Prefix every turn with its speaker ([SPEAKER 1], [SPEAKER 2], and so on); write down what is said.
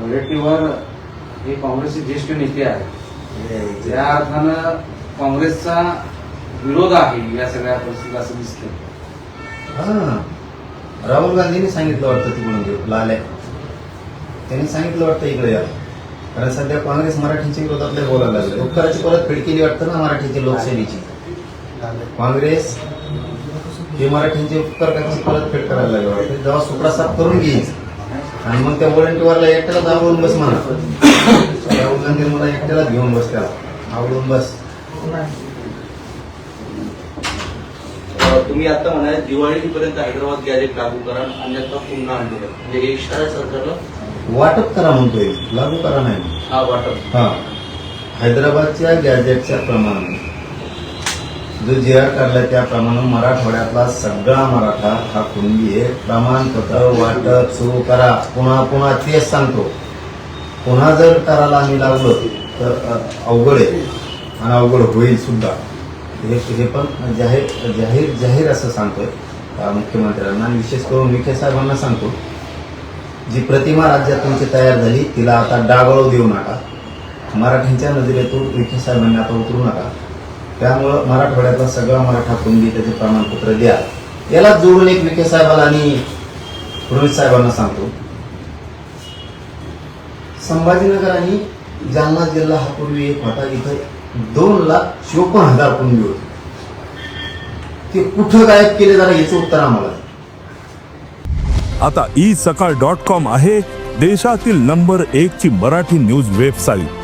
[SPEAKER 1] वडेट्टीवार हे काँग्रेसचे ज्येष्ठ नेते आहेत. त्या अर्थानं काँग्रेसचा विरोध आहे या सगळ्या परिस्थितीत असं दिसतं
[SPEAKER 2] राहुल गांधींनी सांगितलं वाटतं तिकडून लाल्या. त्यांनी सांगितलं वाटतं इकडे या. कारण सध्या काँग्रेस मराठीच्या विरोधातले बोलायला लागले. उपकाराची परत फेड केली वाटतं ना मराठीची लोकसेनेची काँग्रेस हे मराठींचे उपकार परत फेड करायला लागले वाटतं. जेव्हा सुप्रासाद साफ करून घेईल आणि मग त्या वॉलंटियरला एकट्याला आवडून बस म्हणा. राहुल गांधी मला एकट्याला घेऊन बस त्याला आवडून बस.
[SPEAKER 3] तुम्ही आता म्हणाल दिवाळीपर्यंत हैदराबाद गॅजेट लागू करा अन्यथा पुन्हा आंदोलन म्हणजे हे इशारा सरकारला?
[SPEAKER 2] वाटप करा म्हणतोय. लागू करा नाही.
[SPEAKER 3] हा वाटप.
[SPEAKER 2] हा. हैदराबादच्या गॅजेटच्या प्रमाणे. जो जी आर काढला त्याप्रमाणे मराठवाड्यातला सगळा मराठा हा कुणबी आहे. प्रमाणपत्र वाटप सुरू करा. पुन्हा पुन्हा तेच सांगतो. पुन्हा जर करायला आम्ही लागलो तर अवघड आहे. आणि अवघड होईल सुद्धा. हे हे पण जाहीर जाहीर जाहीर असं सांगतोय. मुख्यमंत्र्यांना आणि विशेष करून विखे साहेबांना सांगतो. जी प्रतिमा राज्यात तुमची तयार झाली तिला आता डागळू देऊ नका. मराठ्यांच्या नजरेतून विखे साहेबांनी आता उतरू नका. त्यामुळं मराठवाड्यातला सगळा मराठा कुणबी त्याचे प्रमाणपत्र द्या. याला जोडून एक विखे साहेबाला आणि रोहित साहेबांना सांगतो. संभाजीनगर आणि जालना जिल्हा हा पूर्वी एक होता इथं दोन लाख चोपन्न हजार कुणबी होते. ते कुठं गायब केले जरा याचं उत्तर आम्हाला
[SPEAKER 4] आता ई सकाळ डॉट कॉम आहे देशातील नंबर एक ची मराठी न्यूज वेबसाईट.